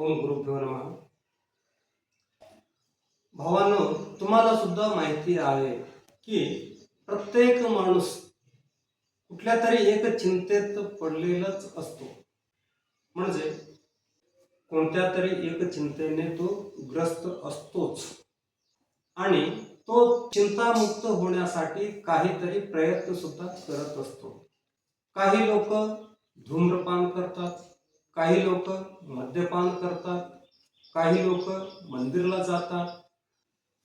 ओम गुरुभ्यो नमः. भावांनो तुम्हाला सुद्धा माहिती आहे की प्रत्येक माणूस कुठल्या तरी एक चिंतेत पडलेलाच असतो. म्हणजे कोणत्या तरी एक चिंतेने तो ग्रस्त असतोच. आणि तो चिंतामुक्त होण्यासाठी काहीतरी प्रयत्न सुद्धा करत असतो. काही लोक धूम्रपान करतात काही लोक मद्यपान करतात काही लोक मंदिरला जातात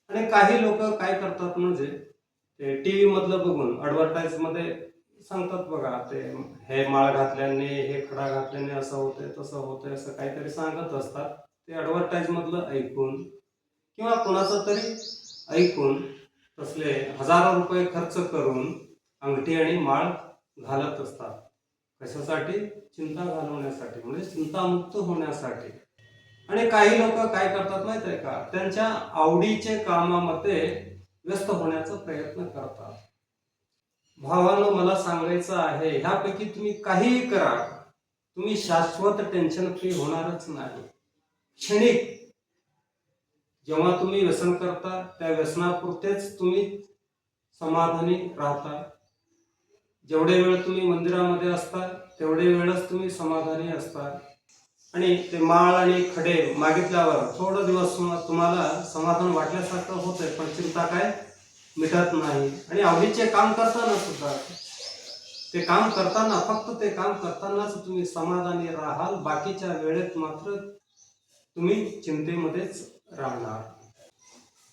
आणि काही लोक काय करतात म्हणजे ते टी व्ही मधलं बघून ऍडव्हर्टाईजमध्ये सांगतात बघा ते हे माळ घातल्याने हे खडा घातल्याने असं होतंय तसं होतंय असं काहीतरी सांगत असतात. ते ऍडव्हर्टाईज मधलं ऐकून किंवा कोणाचं तरी ऐकून तसले हजारो रुपये खर्च करून अंगठी आणि माळ घालत असतात. कशासाठी? चिंता घालवण्यासाठी म्हणजे चिंतामुक्त होण्यासाठी. आणि काही लोक काय करतात माहीत आहे का? त्यांच्या आवडीचे कामामध्ये व्यस्त होण्याचा प्रयत्न करतात. भावानं मला सांगायचं आहे ह्यापैकी तुम्ही काहीही करा तुम्ही शाश्वत टेन्शन फ्री होणारच नाही. क्षणिक जेव्हा तुम्ही व्यसन करता त्या व्यसनापुरतेच तुम्ही समाधानी राहता. जेवढे वेळ तुम्ही मंदिरामध्ये असता तेवढे वेळच तुम्ही समाधानी असता. आणि ते माळ आणि खडे मागितल्यावर थोडं दिवस तुम्हाला समाधान वाटल्यासारखं होतंय पण चिंता काय? मिटत नाही. आणि आवडीचे काम करताना सुद्धा ते काम करताना फक्त ते काम करतानाच तुम्ही समाधानी राहाल. बाकीच्या वेळेत मात्र तुम्ही चिंतेमध्येच राहणार.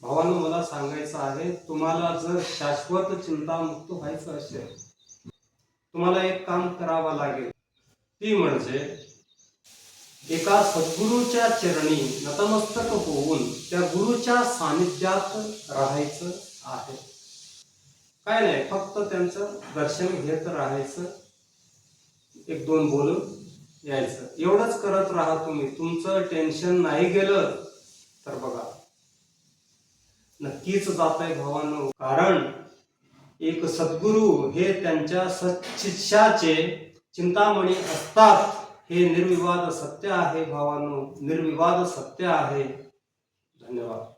भावानं मला सांगायचं आहे तुम्हाला जर शाश्वत चिंतामुक्त व्हायचं असेल तुम्हाला एक काम करावं लागेल. ती म्हणजे एका सद्गुरूच्या चरणी नतमस्तक होऊन त्या गुरुच्या सानिध्यात राहायचं आहे. काय नाही फक्त त्यांचं दर्शन घेत राहायचं. एक दोन बोलून यायचं. एवढंच करत राहा तुम्ही. तुमचं टेन्शन नाही गेलं तर बघा नक्कीच जात आहे भावानो. कारण एक सद्गुरू हे त्यांच्या सच्शिष्याचे चिंतामणी असतात. हे निर्विवाद सत्य आहे भावानो निर्विवाद सत्य आहे. धन्यवाद.